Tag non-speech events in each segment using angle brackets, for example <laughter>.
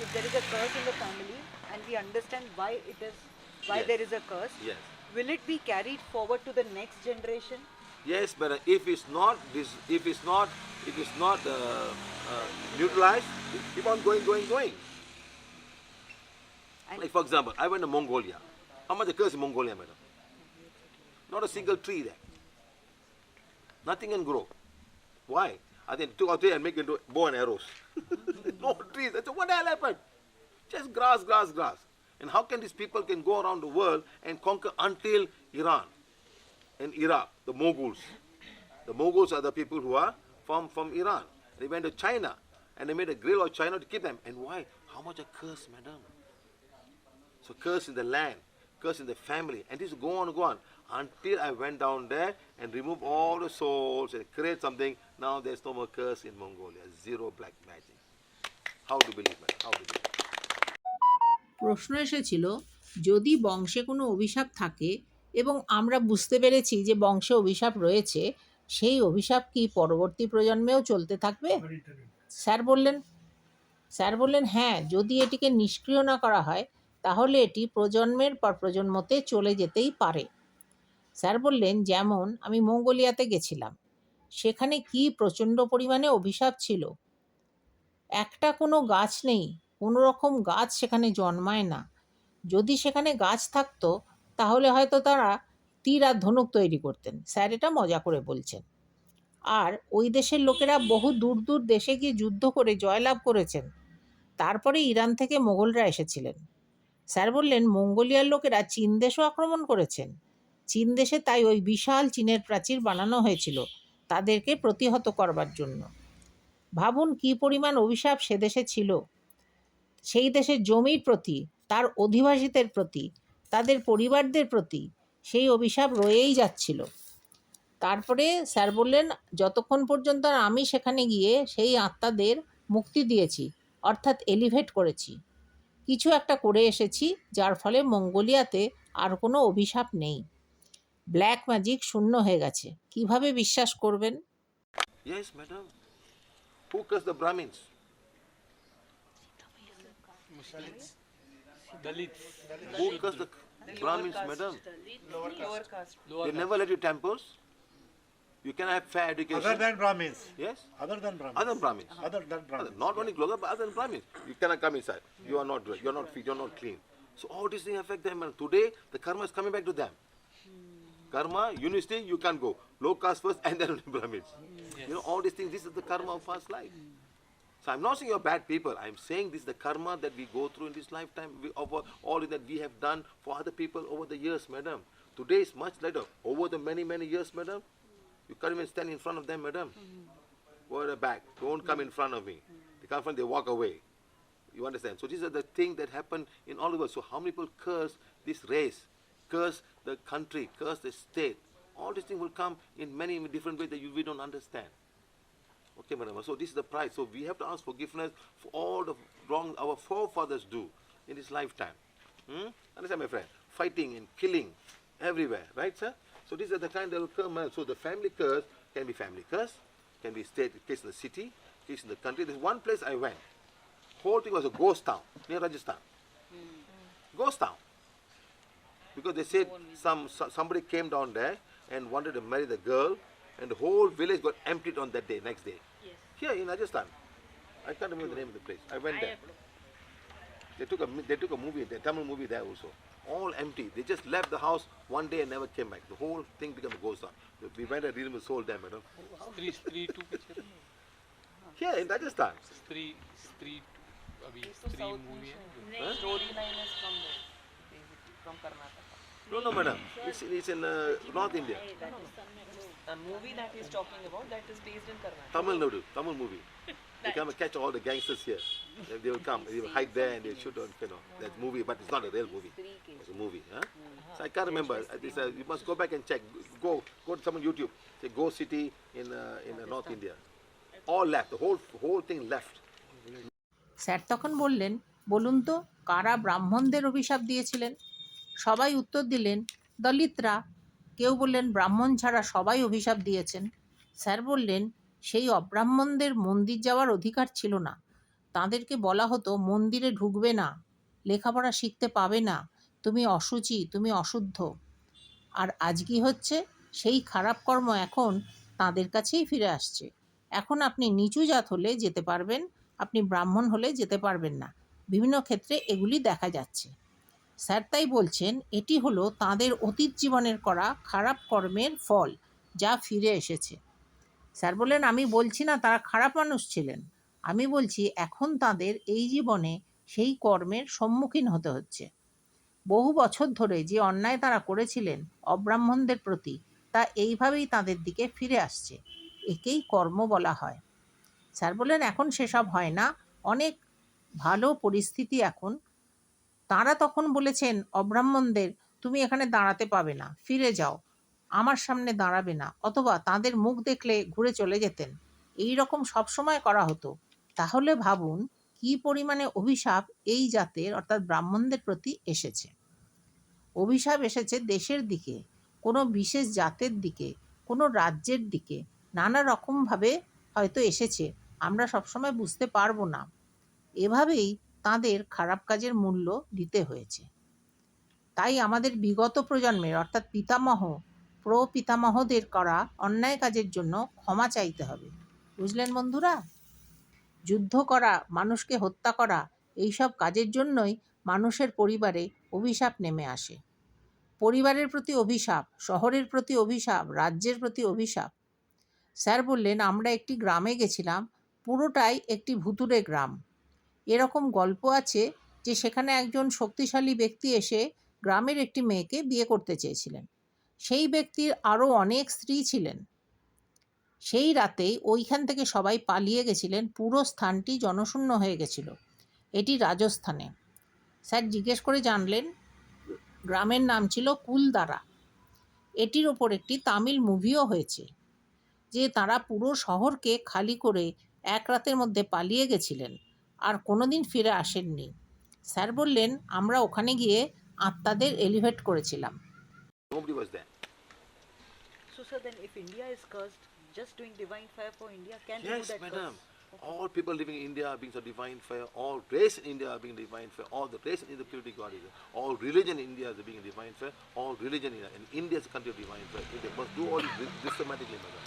if there is a curse in the family and we understand why it is, why Yes. there is a curse, Yes. will it be carried forward to the next generation? Yes, but if it's not this, if it's not, if it's not uh, uh, neutralized, it keep on going, going, going. And Like for example, I went to Mongolia. How much the curse in Mongolia, madam? Not a single tree there. Nothing can grow. Why? I think two or three and make into bow and arrows. <laughs> no trees. I said, what the hell happened? Just grass, grass, grass. And how can these people can go around the world and conquer until Iran and Iraq, the Moguls. The Moguls are the people who are from, from Iran. They went to China and they made a grill of China to keep them. And why? How much a curse, madam? So curse in the land, curse in the family, and this go on and go on until I went down there and removed all the souls and create something. Now there's no more curse in Mongolia. Zero black magic. How to believe, man? How to believe? প্রশ্ন এসেছিল যদি বংশে কোনো অভিশাপ থাকে এবং আমরা বুঝতে পেরেছি যে বংশে অভিশাপ রয়েছে সেই অভিশাপ কি পরবর্তী প্রজন্মেও চলতে থাকবে স্যার বললেন স্যার বললেন হ্যাঁ যদি এটিকে নিষ্ক্রিয় না করা হয় তাহলে এটি প্রজন্মের পর প্রজন্মতে চলে যেতেই পারে স্যার বললেন, যেমন আমি মঙ্গোলিয়াতে গেছিলাম। সেখানে কি প্রচণ্ড পরিমাণে অভিশাপ ছিল? একটা কোনো গাছ নেই, কোনো রকম গাছ সেখানে জন্মায় না। যদি সেখানে গাছ থাকতো, তাহলে হয়তো তারা তীর আর ধনুক তৈরি করতেন। স্যার এটা মজা করে বলছেন। আর ওই দেশের লোকেরা বহু দূর দূর দেশে গিয়ে যুদ্ধ করে, জয়লাভ করেছেন। তারপরে ইরান থেকে মোগলরা এসেছিলেন। স্যার বললেন, মঙ্গোলিয়ার লোকেরা চীন দেশও আক্রমণ করেছেন। চীন দেশে তাই ওই বিশাল চীনের প্রাচীর বানানো হয়েছিল তাদেরকে প্রতিহত করবার জন্য। ভাবুন কী পরিমাণ অভিশাপ সে দেশে ছিল। সেই দেশের জমির প্রতি, তার অধিবাসীদের প্রতি, তাদের পরিবারদের প্রতি সেই অভিশাপ রয়েই যাচ্ছিল। তারপরে স্যার বললেন, যতক্ষণ পর্যন্ত আমি সেখানে গিয়ে সেই আত্মাদের মুক্তি দিয়েছি, অর্থাৎ এলিভেট করেছি, কিছু একটা করে এসেছি, যার ফলে মঙ্গোলিয়াতে আর কোনো অভিশাপ নেই। ব্ল্যাক ম্যাজিক শূন্য হয়ে গেছে কীভাবে বিশ্বাস করবেন Yes, madam. Who cursed the Brahmins? Dalits. Who cursed the Brahmins, madam? Lower caste. Lower They never let you temples. You cannot have fair education. Other than Brahmins. yes? Other than Brahmins. Other than Brahmins. Other than Other- Brahmins. Not only Gloga, but other than Brahmins. You cannot come inside. You are not. You are not fit. You are not clean. So all these things affect them. And today, the karma is coming back to them. Karma, university, you can't go. Low caste first and then <laughs> Brahmins. You know, all these things, this is the karma of past life. So I'm not saying you're bad people. I'm saying this is the karma that we go through in this lifetime, of all that we have done for other people over the years, madam. Today is much later. Over the many, many years, madam, you can't even stand in front of them, madam. Go at the back. Don't come in front of me. They come in front, they walk away. You understand? So these are the things that happen in all of us. So how many people curse this race, curse the country, curse the state? All these things will come in many different ways that you, we don't understand. Okay, madam. So this is the price. So we have to ask forgiveness for all the wrong our forefathers do in this lifetime. Hmm? Understand, my friend? Fighting and killing everywhere, right, sir? So these are the kind that will come. So the family curse can be family curse, can be state case in the city, case in the country. There's one place I went. Whole thing was a ghost town near Rajasthan. Ghost town because they said some, somebody came down there and wanted to marry the girl, and the whole village got emptied on that day, next day. Yes. Here in Rajasthan, I can't remember the name of the place. I went there. They took a they took a movie, Tamil movie there also. All empty. They just left the house one day and never came back. The whole thing became a ghost town. We went and reading sold them, madam. Three, three, two pictures. Here in Rajasthan. Three, three, two. Abhi, three movie. Storyline is from there, from Karnataka. No, no, madam. It's, it's in uh, North India. A movie that he's talking about that is based in Karnataka. Tamil Nadu, Tamil movie. <laughs> They come and catch all the gangsters here. They- They will come, they will hide there and they shoot on, you know, that movie, but it's not a real movie. It's a movie, huh? So I can't remember. Uh, This, uh, you must go back and check. Go, go to some on YouTube. Say Go City in uh, in uh, North India. All left. The whole whole thing left. Sir তখন বললেন বলুন তো কারা ব্রাহ্মণদের অভিশাপ দিয়েছিলেন সবাই উত্তর দিলেন, দলিতরা। কেউ বললেন, ব্রাহ্মণ ছাড়া সবাই অভিশাপ দিয়েছেন। স্যার বললেন, সেই অব্রাহ্মণদের মন্দির যাওয়ার অধিকার ছিল না। তাদেরকে বলা হতো, মন্দিরে ঢুকবে না, লেখাপড়া শিখতে পাবে না, তুমি অসুচি তুমি অশুদ্ধ। আর আজ কি হচ্ছে? সেই খারাপ কর্ম এখন তাদের কাছেই ফিরে আসছে। এখন আপনি নিচু জাত হলে যেতে পারবেন, আপনি ব্রাহ্মণ হলে যেতে পারবেন না। বিভিন্ন ক্ষেত্রে এগুলি দেখা যাচ্ছে। স্যার তাই বলছেন, এটি হলো তাদের অতীত জীবনের করা খারাপ কর্মের ফল যা ফিরে এসেছে। স্যার বললেন, আমি বলছি না তারা খারাপ মানুষ ছিলেন। আমি বলছি, এখন তাদের এই জীবনে সেই কর্মের সম্মুখীন হতে হচ্ছে। বহু বছর ধরে যে অন্যায় তারা করেছিলেন অব্রাহ্মণদের প্রতি, তা এইভাবেই তাদের দিকে ফিরে আসছে। একেই কর্ম বলা হয়। স্যার বললেন, এখন সেসব হয় না। অনেক ভালো পরিস্থিতি এখন তারা তখন বলেছেন, অব্রাহ্মণদের তুমি এখানে দাঁড়াতে পাবে না, ফিরে যাও। আমার সামনে দাঁড়াবে না, অথবা তাদের মুখ দেখলে ঘুরে চলে যেতেন। এই রকম সবসময় করা হতো। তাহলে ভাবুন, কি পরিমাণে অভিশাপ এই জাতের, অর্থাৎ ব্রাহ্মণদের প্রতি এসেছে। অভিশাপ এসেছে দেশের দিকে, কোনো বিশেষ জাতের দিকে, কোনো রাজ্যের দিকে। নানা রকমভাবে হয়তো এসেছে, আমরা সবসময় বুঝতে পারব না। এভাবেই তাদের খারাপ কাজের মূল্য দিতে হয়েছে। তাই আমাদের বিগত প্রজন্মের, অর্থাৎ পিতামহ, প্রপিতামহদের করা অন্যায় কাজের জন্য ক্ষমা চাইতে হবে। বুঝলেন বন্ধুরা? যুদ্ধ করা, মানুষকে হত্যা করা, এইসব কাজের জন্যই মানুষের পরিবারে অভিশাপ নেমে আসে। পরিবারের প্রতি অভিশাপ, শহরের প্রতি অভিশাপ, রাজ্যের প্রতি অভিশাপ। স্যার বললেন, আমরা একটি গ্রামে গেছিলাম, পুরোটাই একটি ভুতুরে গ্রাম। এরকম গল্প আছে যে সেখানে একজন শক্তিশালী ব্যক্তি এসে গ্রামের একটি মেয়েকে বিয়ে করতে চেয়েছিলেন। সেই ব্যক্তির আরও অনেক স্ত্রী ছিলেন। সেই রাতেই ওইখান থেকে সবাই পালিয়ে গেছিলেন, পুরো স্থানটি জনশূন্য হয়ে গেছিল, এটি রাজস্থানে। স্যার জিজ্ঞেস করে জানলেন, গ্রামের নাম ছিল কুলদারা। এটির ওপর একটি তামিল মুভিও হয়েছে, যে তারা পুরো শহরকে খালি করে এক রাতের মধ্যে পালিয়ে গেছিলেন। আর কোনোদিন ফিরে আসেননি স্যার বললেন আমরা ওখানে গিয়ে আত্মাদের এলিভেট করেছিলাম Nobody was there. So, sir, then if India is cursed, just doing divine fire for India can Yes, remove that madam. curse. All people living in India are being so divine fire. All race in India are being divine fire. All the race in the purity God is. All religion in India is being divine fire. All religion in India. and India is a country of divine fire. India must do all this systematically, madam.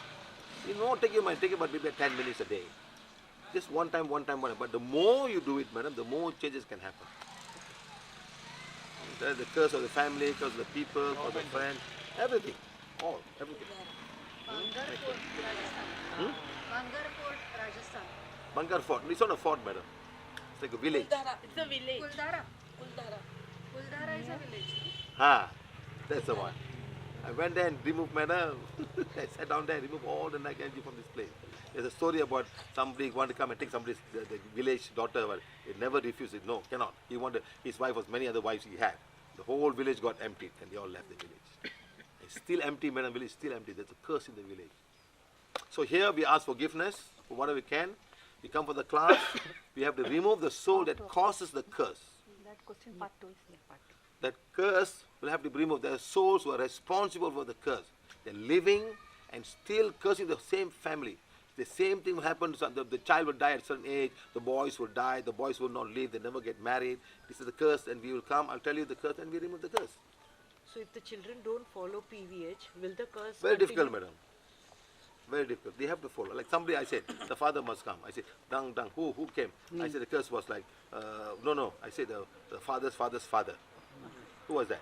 You know, take your mind, take about maybe 10 minutes a day. Just one time, one time, one time. But the more you do it, madam, the more changes can happen. There's the curse of the family, curse of the people, curse of the friend, everything. All, everything. Hmm? Bangar Fort. Rajasthan. Bangar Fort. It's not a fort, madam. It's like a village. It's a village. Kuldara. Kuldara. Kuldara is a village. Ha, that's the one. I went there and removed madam. <laughs> I sat down there and removed all the negative energy from this place. There's a story about somebody wanted to come and take somebody's the, the village daughter, but it never refused it. No, cannot. He wanted his wife was many other wives he had. The whole village got emptied and they all left the village. <coughs> It's still empty, madam. Village still empty. There's a curse in the village. So here we ask forgiveness for whatever we can. We come for the class. <coughs> we have to remove the soul that causes the curse. That question part two is. Part two. that curse will have to be removed. There are souls who are responsible for the curse. They're living and still cursing the same family. The same thing will happen. to The, the child will die at a certain age. The boys will die. The boys will not live. They never get married. This is the curse, and we will come. I'll tell you the curse, and we remove the curse. So, if the children don't follow PVH, will the curse Very difficult, madam. Very difficult. They have to follow. Like somebody, I said, the father must come. I said, dang, dang, who, who came? I said the curse was like, uh, no, no. I said the, the father's father's father. Who was that?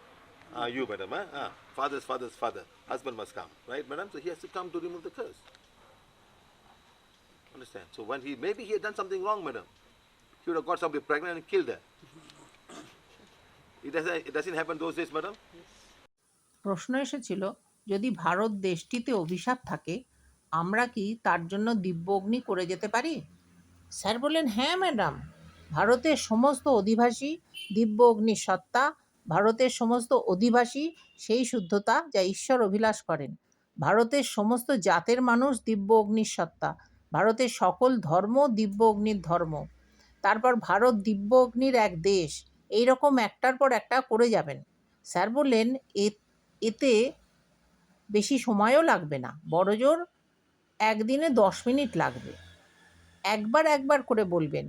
Ah, you, madam. Huh? Ah, father's father's father. Husband must come, right, madam? So he has to come to remove the curse. Understand? So when he, maybe he had done something wrong, madam. He would have got somebody pregnant and killed her. It doesn't, it doesn't happen those days, madam. প্রশ্ন এসেছিল যদি ভারত দেশটিতে অভিশাপ থাকে আমরা কি তার জন্য দিব্য অগ্নি করে যেতে পারি স্যার বললেন হ্যাঁ ম্যাডাম ভারতের সমস্ত অধিবাসী দিব্য অগ্নির সত্তা ভারতের সমস্ত অধিবাসী সেই শুদ্ধতা যা ঈশ্বর অভিলাষ করেন ভারতের সমস্ত জাতের মানুষ দিব্য অগ্নির সত্তা ভারতের সকল ধর্ম দিব্য অগ্নির ধর্ম। তারপর ভারত দিব্য অগ্নির এক দেশ। এই রকম একটার পর একটা করে যাবেন। স্যার বললেন এতে বেশি সময়ও লাগবে না। বড়জোর একদিনে দশ মিনিট লাগবে। একবার একবার করে বলবেন,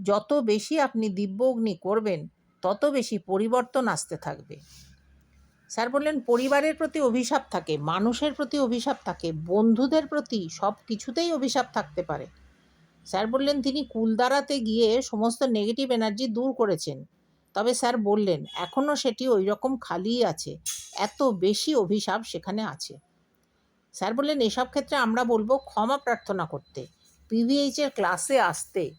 যত বেশি আপনি দিব্য অগ্নি করবেন, তত বেশি পরিবর্তন আসতে থাকবে। স্যার বললেন, পরিবারের প্রতি অভিশাপ থাকে, মানুষের প্রতি অভিশাপ থাকে, বন্ধুদের প্রতি সব কিছুতেই অভিশাপ থাকতে পারে। স্যার বললেন, তিনি কুলদারাতে গিয়ে সমস্ত নেগেটিভ এনার্জি দূর করেছেন। তবে স্যার বললেন এখনও সেটি ওই রকম খালিই আছে, এত বেশি অভিশাপ সেখানে আছে। স্যার বললেন, এসব ক্ষেত্রে আমরা বলব ক্ষমা প্রার্থনা করতে পিভিএইচের ক্লাসে আসতে,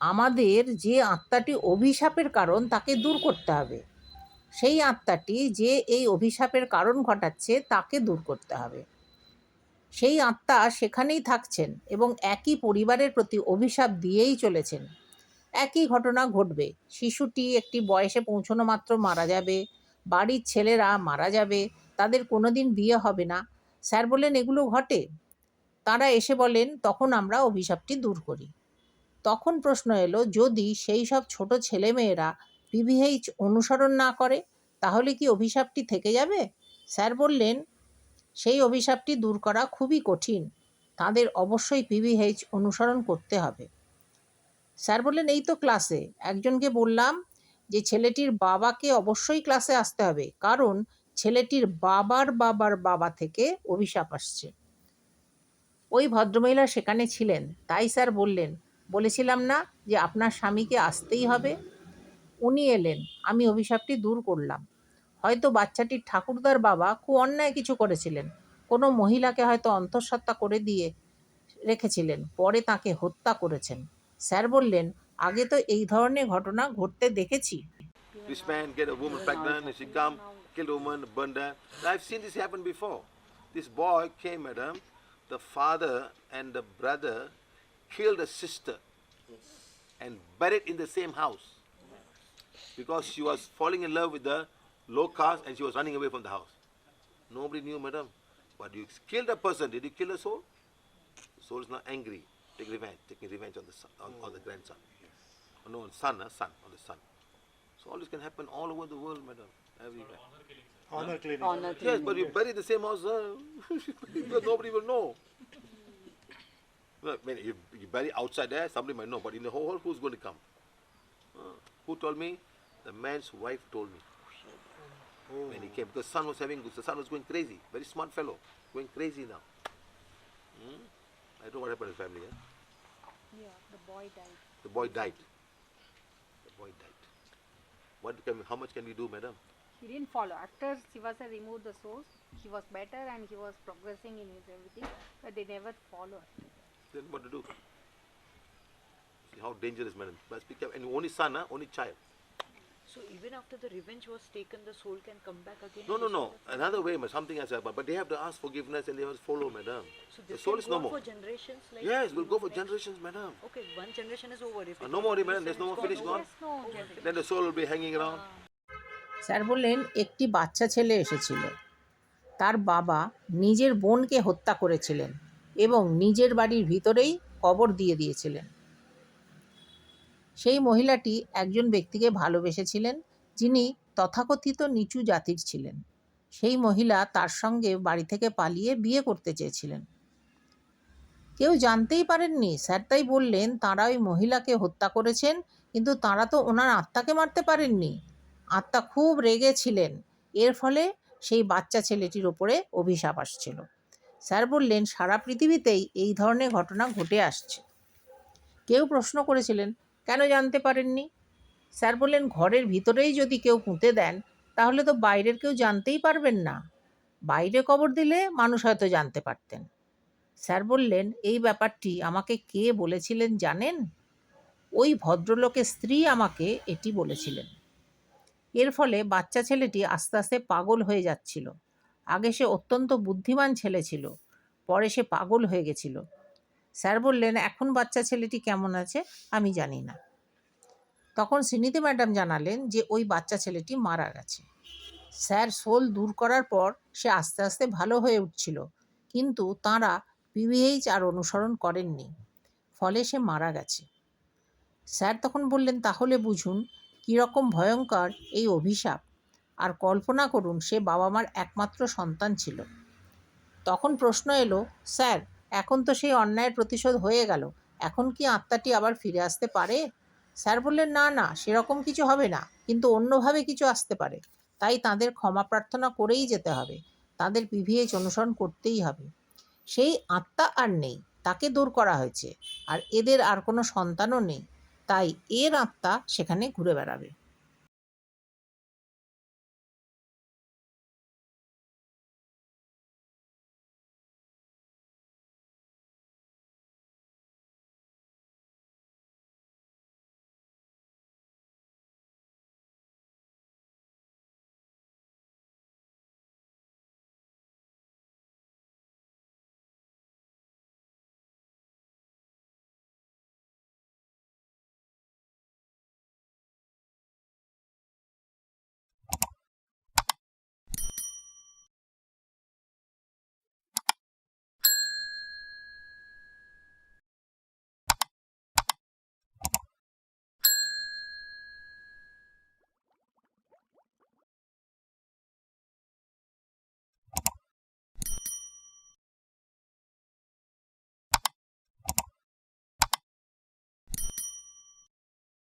আমাদের যে আত্মাটি অভিশাপের কারণ তাকে দূর করতে হবে। সেই আত্মাটি যে এই অভিশাপের কারণ ঘটাচ্ছে, তাকে দূর করতে হবে। সেই আত্মা সেখানেই থাকছেন এবং একই পরিবারের প্রতি অভিশাপ দিয়েই চলেছেন। একই ঘটনা ঘটবে। শিশুটি একটি বয়সে পৌঁছনো মাত্র মারা যাবে। বাড়ির ছেলেরা মারা যাবে। তাদের কোনো দিন বিয়ে হবে না। স্যার বললেন, এগুলো ঘটে? তারা এসে বলেন, তখন আমরা অভিশাপটি দূর করি। তখন প্রশ্ন এলো, যদি সেই সব ছোট ছেলেমেয়েরা পিভিএইচ অনুসরণ না করে, তাহলে কি অভিশাপটি থেকে যাবে? স্যার বললেন, সেই অভিশাপটি দূর করা খুবই কঠিন। তাদের অবশ্যই পিভিএইচ অনুসরণ করতে হবে। স্যার বললেন, এই তো ক্লাসে একজনকে বললাম যে ছেলেটির বাবাকে অবশ্যই ক্লাসে আসতে হবে, কারণ ছেলেটির বাবার বাবার বাবা থেকে অভিশাপ আসছে। ওই ভদ্রমহিলা সেখানে ছিলেন। তাই স্যার বললেন, বলেছিলাম না যে আপনার স্বামীকে আসতেই হবে। উনি এলেন, আমি অভিশাপটি দূর করলাম। হয়তো বাচ্চাটি ঠাকুরদার বাবা খুব অন্যায় কিছু করেছিলেন। কোনো মহিলাকে হয়তো অন্তঃসত্ত্বা করে দিয়ে রেখেছিলেন, পরে তাকে হত্যা করেছেন। স্যার বললেন, আগে তো এই ধরনের ঘটনা ঘটতে দেখেছি। The father and the brother killed a sister and buried in the same house. Because she was falling in love with the low caste and she was running away from the house. Nobody knew, madam. But you killed a person. Did you kill a soul? The soul is not angry. Take revenge. Taking revenge on the son, on, on the grandson. No, on son, huh? son, on the son. So all this can happen all over the world, madam. Everywhere. Honor cleaning. Honor Yes, but you bury the same house, uh, <laughs> because nobody will know. Look, I mean, you, you bury outside there, somebody might know, but in the whole, who's going to come? Uh, who told me? The man's wife told me when he came. Because son was having, the son was going crazy. Very smart fellow, going crazy now. Hmm? I don't know what happened to his family. Eh? Yeah, the boy died. The boy died. The boy died. What can, how much can we do, madam? He didn't follow. After Sivasa removed the source, he was better and he was progressing in his everything, but they never followed. Then what to do? See how dangerous, madam. Must be careful. And only son, huh? only child. So even after the revenge was taken, the soul can come back again. No, no, no. Another way, ma- something has happened. But they have to ask forgiveness and they must follow, madam. So The soul is go no more. for generations. Like Yes, we'll go for next- generations, madam. Okay, one generation is over. If Uh, no more, madam. There's no more finish, gone. Yes, no. Then the soul will be hanging around. Sir বললেন একটি বাচ্চা ছেলে এসেছিল তার বাবা নিজের বোনকে হত্যা করেছিলেন এবং নিজের বাড়ির ভিতরেই কবর দিয়ে দিয়েছিলেন সেই মহিলাটি একজন ব্যক্তিকে ভালোবেসেছিলেন, যিনি তথাকথিত নিচু জাতির ছিলেন। সেই মহিলা তার সঙ্গে বাড়ি থেকে পালিয়ে বিয়ে করতে চেয়েছিলেন। কেউ জানতেই পারেননি, স্যার তাই বললেন, তাঁরা ওই মহিলাকে হত্যা করেছেন, কিন্তু তাঁরা তো ওনার আত্মাকে মারতে পারেননি। আত্মা খুব রেগেছিলেন এর ফলে সেই বাচ্চা ছেলেটির ওপরে অভিশাপ আসছিল। স্যার বললেন, সারা পৃথিবীতেই এই ধরনের ঘটনা ঘটে আসছে। কেউ প্রশ্ন করেছিলেন কেন জানতে পারেননি? স্যার বললেন, ঘরের ভিতরেই যদি কেউ পুঁতে দেন, তাহলে তো বাইরের কেউ জানতেই পারবেন না। বাইরে কবর দিলে মানুষ হয়তো জানতে পারতেন। স্যার বললেন, এই ব্যাপারটি আমাকে কে বলেছিলেন জানেন? ওই ভদ্রলোকের স্ত্রী আমাকে এটি বলেছিলেন। এর ফলে বাচ্চা ছেলেটি আস্তে আস্তে পাগল হয়ে যাচ্ছিল। আগে সে অত্যন্ত বুদ্ধিমান ছেলে ছিল, পরে সে পাগল হয়ে গেছিল। স্যার বললেন, এখন বাচ্চা ছেলেটি কেমন আছে? আমি জানি না। তখন শ্রীনিধি ম্যাডাম জানালেন যে, ওই বাচ্চা ছেলেটি মারা গেছে। স্যার সোল দূর করার পর সে আস্তে আস্তে ভালো হয়ে উঠছিল, কিন্তু তাঁরা পিভিএইচ আর অনুসরণ করেননি, ফলে সে মারা গেছে। স্যার তখন বললেন, তাহলে বুঝুন, কীরকম ভয়ঙ্কর এই অভিশাপ। আর কল্পনা করুন, সে বাবা মার একমাত্র সন্তান ছিল। তখন প্রশ্ন এলো, স্যার এখন তো সেই অন্যায়ের প্রতিশোধ হয়ে গেল। এখন কি আত্মাটি আবার ফিরে আসতে পারে? স্যার বললেন, না না, সেরকম কিছু হবে না। কিন্তু অন্যভাবে কিছু আসতে পারে। তাই তাদের ক্ষমা প্রার্থনা করেই যেতে হবে। তাদের পিভিএইচ অনুসরণ করতেই হবে। সেই আত্মা আর নেই, তাকে দূর করা হয়েছে। আর এদের আর কোনো সন্তানও নেই। তাই এর আত্মা সেখানে ঘুরে বেড়াবে।